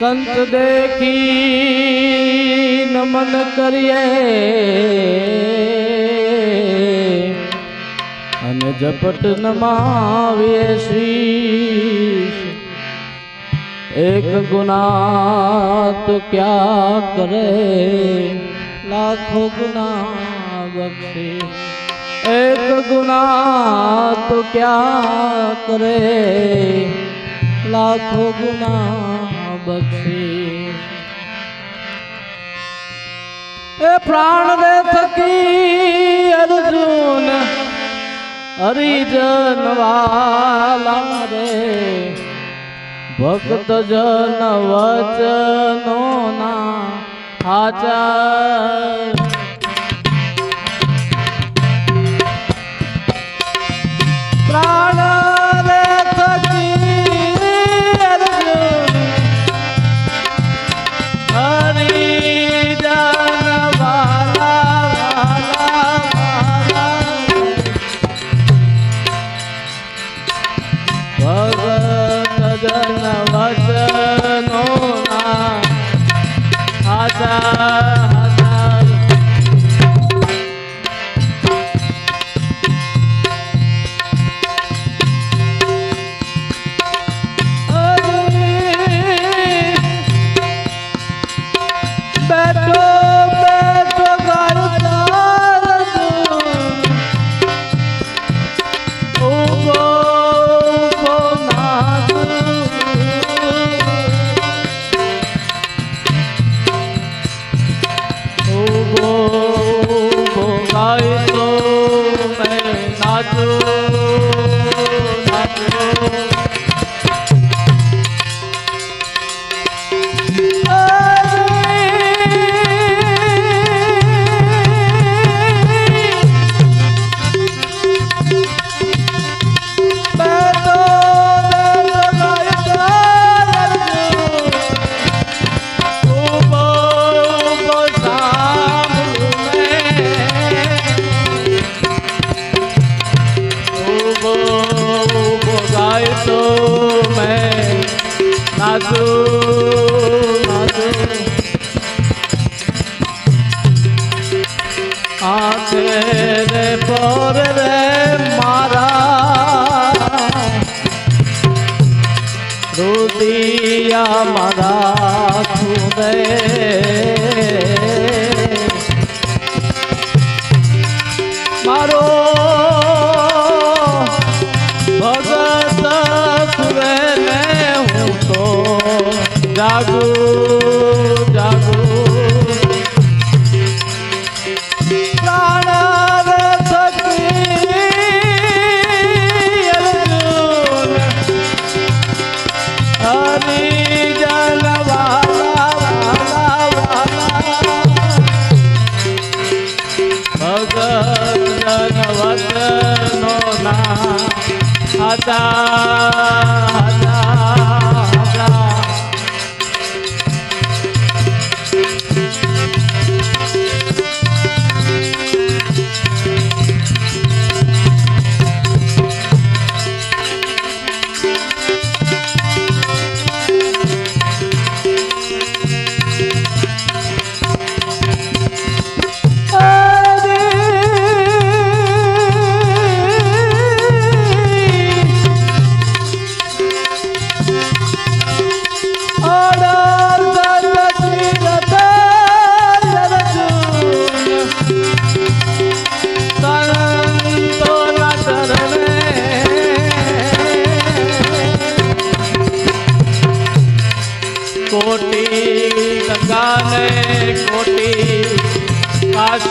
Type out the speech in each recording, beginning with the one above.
સંત દેખી નમન કરીએ. અને ઝપટ નમાવીએ શ્રી એક ગુના તો ક્યા કરે? લાખો ગુના બક્ષે એક ગુના તો ક્યા કરે? લાખો ગુના બક્ષે એ પ્રાણ રે થકી અર્જુન હરિજન વાલા રે. ભક્ત જન વચનો ના આચાર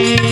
Yeah.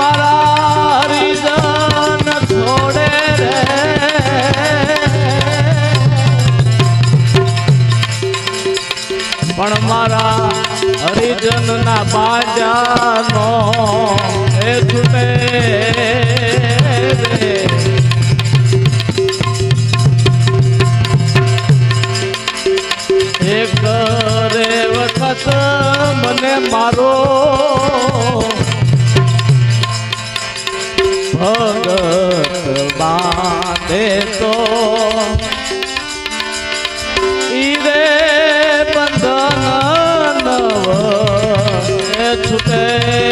મારા હરિજન છોડે પણ મારા હરિજનના બાજાનો એ છૂટે એક રે વખત મને મારો ભગત બાંધે તો ઈરે બંધન નવ છૂટે.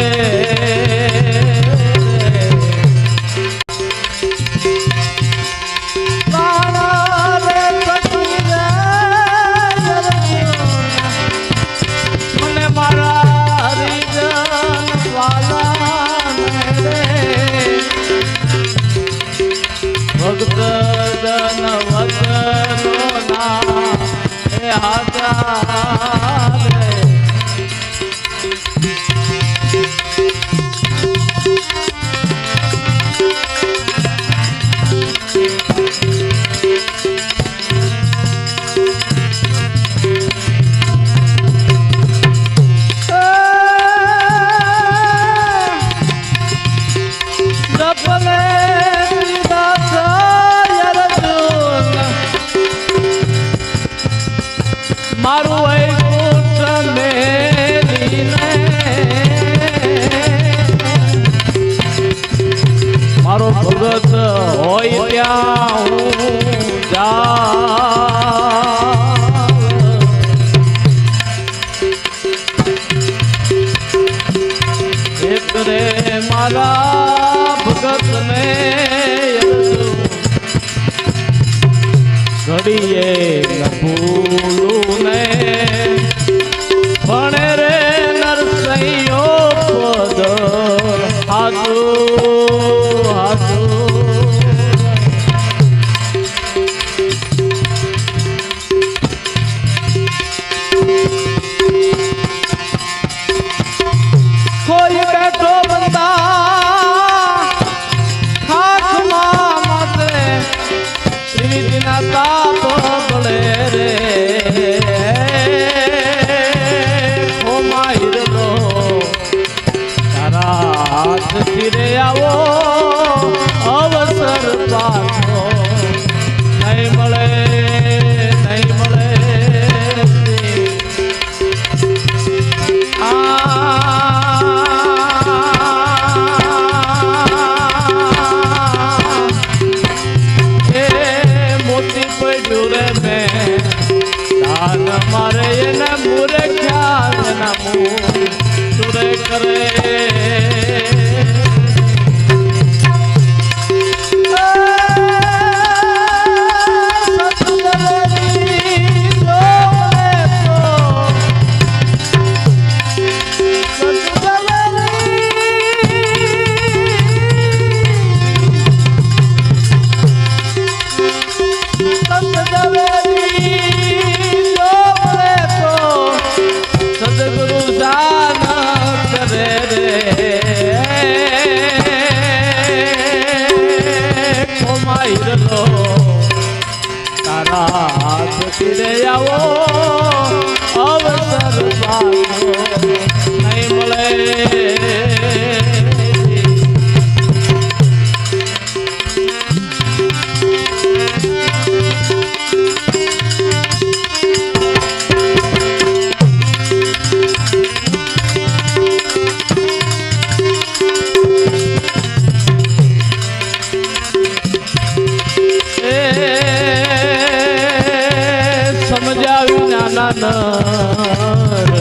નર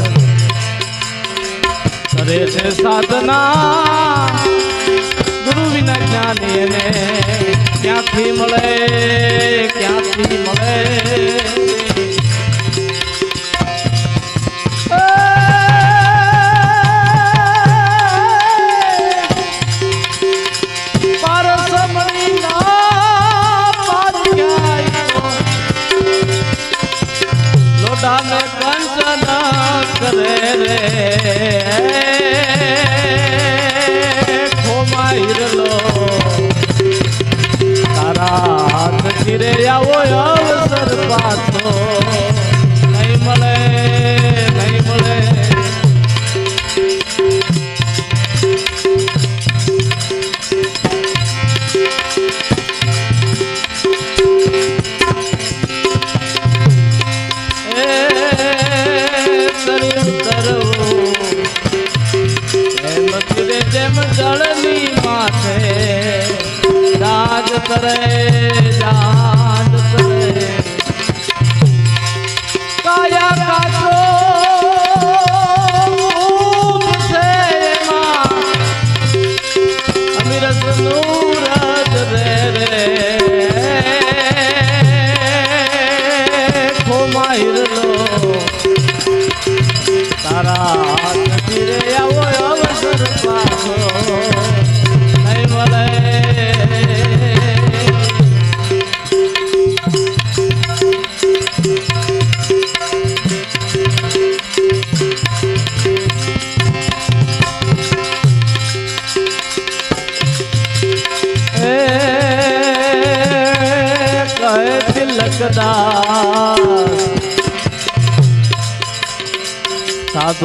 કરે છે સાધના ગુરુ વિના જ્ઞાની એને ક્યાંથી મળે ક્યાંથી મળે? આવો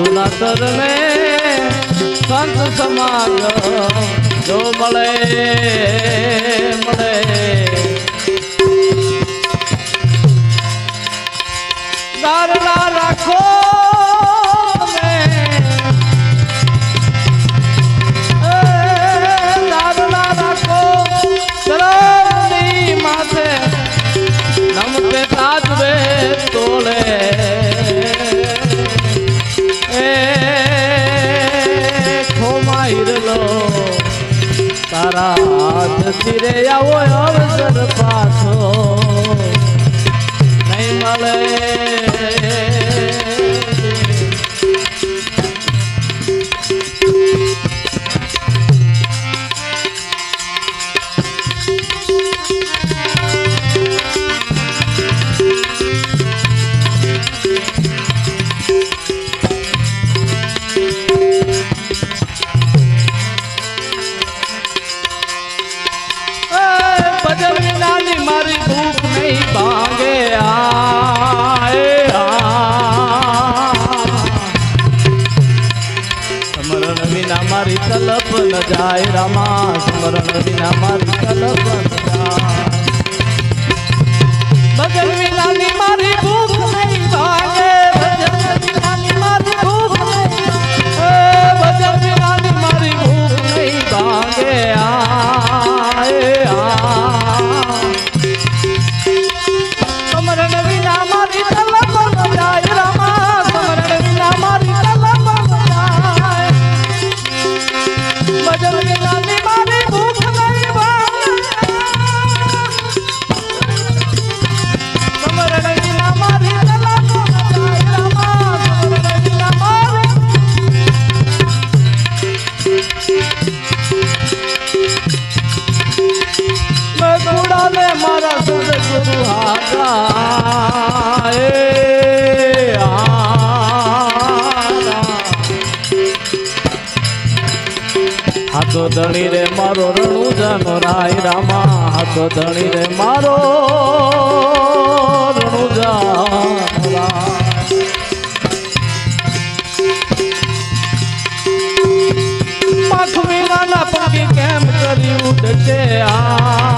સાધુના ચરણે સંત સમાજ જો મળે મળે. રાખો માથે. નમતે તાજવે તોલે હાથથી રે આવો અવસર પાછો. નહીં મળે હાથો ધણી રે મારો રણુ જાનો રાય રામા. હાથો ધણી રે મારો રણુ જાનો રાય. પાખ વિનાના કેમ કરી ઉઠશે આય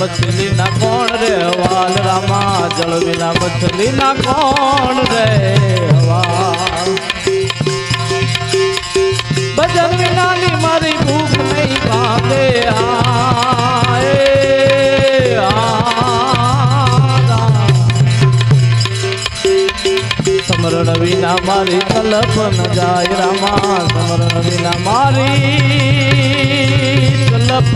મછલી ના કોણ રે? વાલ રામા, જળ વિના મછલી ના કોણ રે? ભજન વિના ની મારી ભૂખ નહીં ભાગે. સમરણ વિના મારી કલ્પ ન જાય રામા, સમરણ વિના મારી કલ્પ.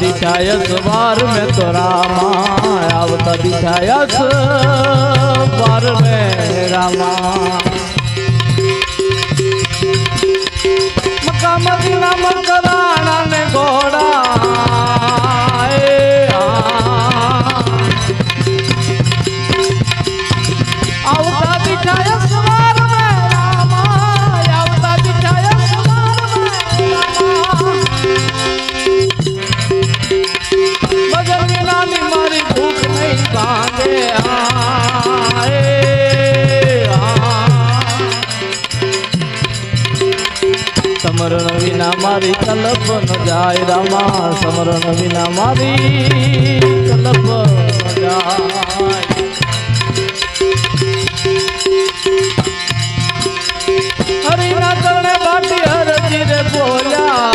આવતા વાર મે તો રામા આવતા દિશાયસ વાર મે રામા મક્કા મદીના મકરાણા ને ઘોડા સમરણ વિના મારી તલપ ન જાય રામા, સમરણ વિના મારી તલપ હરિના કરણે બાટી હરજી રે બોલ્યા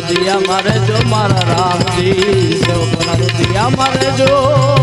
દિયા મારે જો મારા રામજી શિવ કરા દિયા મારે જો.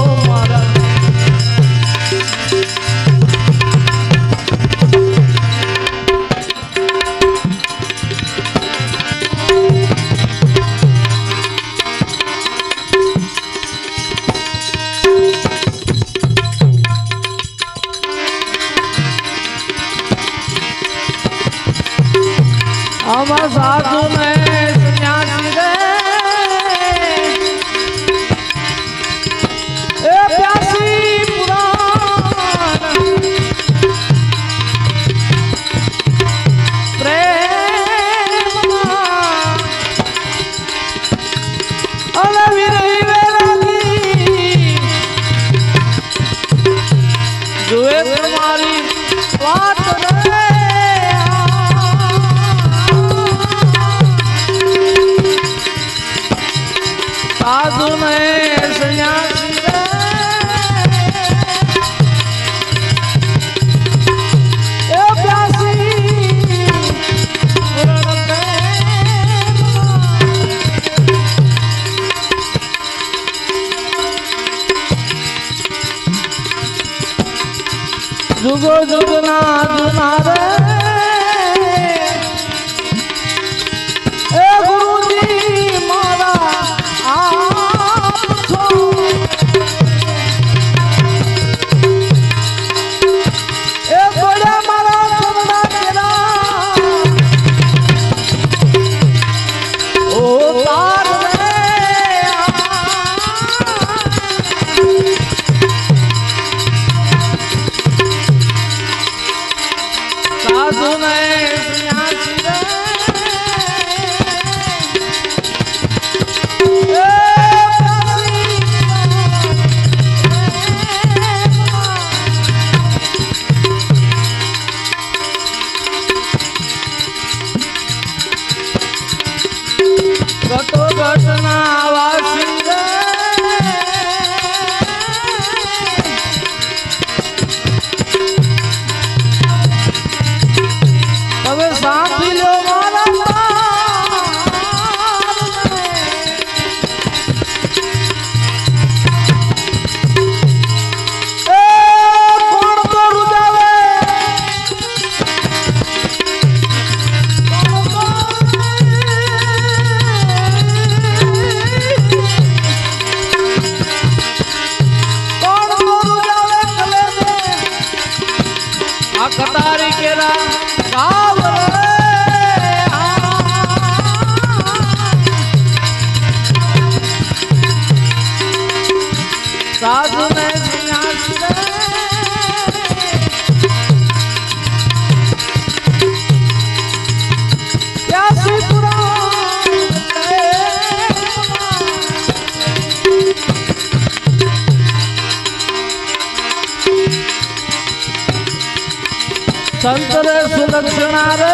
સંતરે સુલક્ષણા રે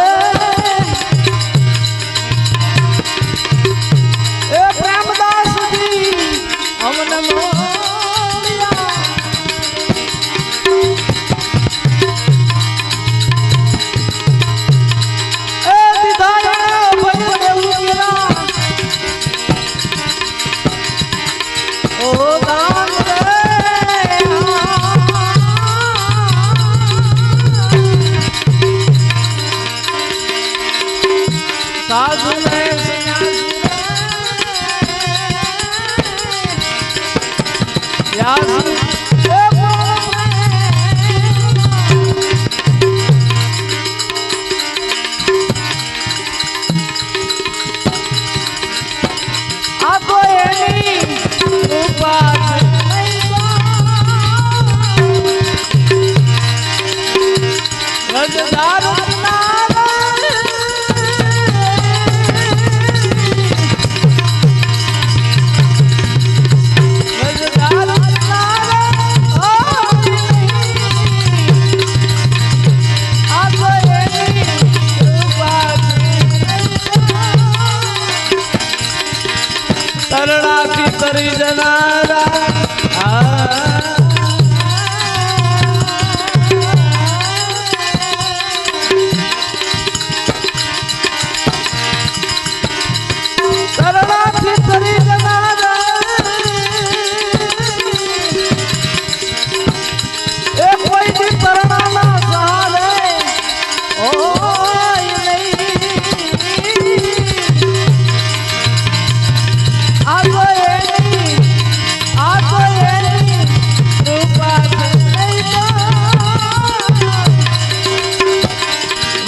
એ પ્રેમદાસજી અમને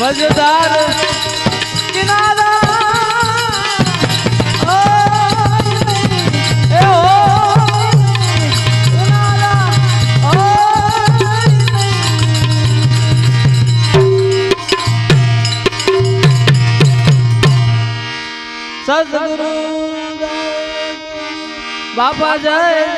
નહીં સદગુરુ બાપા જય